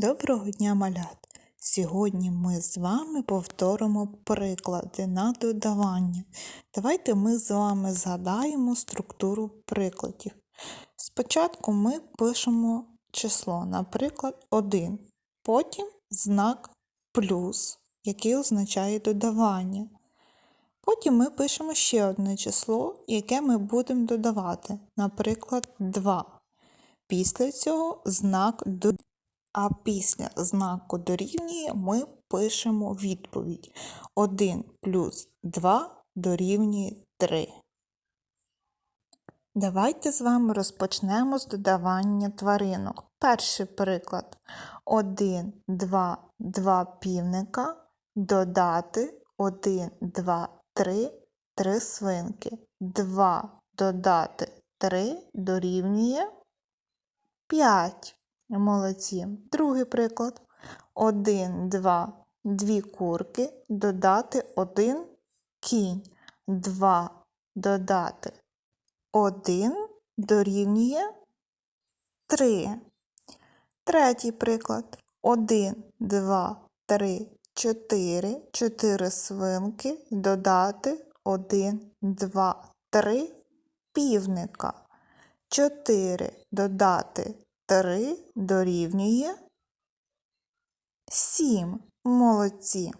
Доброго дня, малят! Сьогодні ми з вами повторимо приклади на додавання. Давайте ми з вами згадаємо структуру прикладів. Спочатку ми пишемо число, наприклад, 1, потім знак плюс, який означає додавання. Потім ми пишемо ще одне число, яке ми будемо додавати, наприклад, 2. Після цього знак дорівнює. А після знаку дорівнює ми пишемо відповідь. 1 плюс 2 дорівнює 3. Давайте з вами розпочнемо з додавання тваринок. Перший приклад. 1, 2, 2 півника. Додати 1, 2, 3, 3 свинки. 2 додати 3 дорівнює 5. Молодці. Другий приклад. 1, 2, 2 курки, додати 1 кінь. 2 додати 1 дорівнює 3. Третій приклад. 1, 2, 3, 4. 4 свинки, додати 1, 2, 3 півника. 4 додати 3 дорівнює 7. Молодці.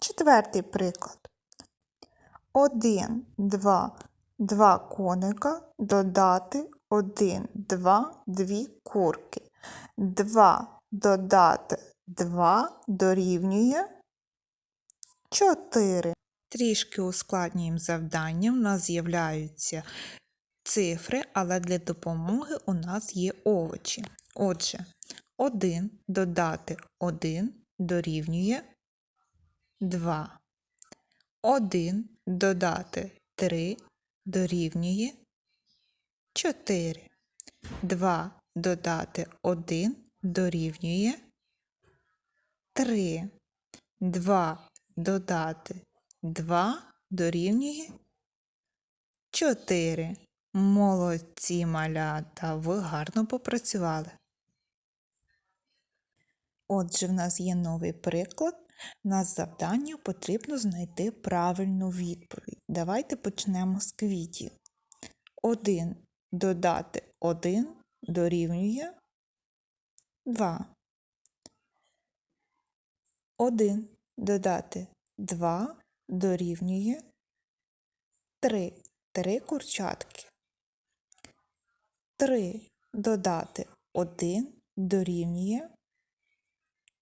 Четвертий приклад. 1, 2, 2 коника додати 1, 2, 2 курки. 2 додати 2 дорівнює 4. Трішки ускладнюємо завдання. У нас з'являються цифри, але для допомоги у нас є овочі. Отже, 1 додати 1 дорівнює 2. 1 додати 3 дорівнює 4. 2 додати 1 дорівнює 3. 2 додати 2 дорівнює 4. Молодці малята, ви гарно попрацювали. Отже, в нас є новий приклад. У нас завдання потрібно знайти правильну відповідь. Давайте почнемо з квітів. 1 додати 1 дорівнює 2. 1 додати 2 дорівнює 3. 3 курчатки. 3 додати 1 дорівнює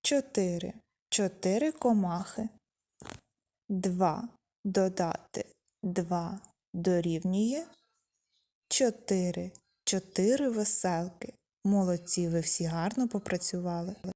4. 4 комахи. 2 додати 2 дорівнює 4. 4 веселки. Молодці, ви всі гарно попрацювали.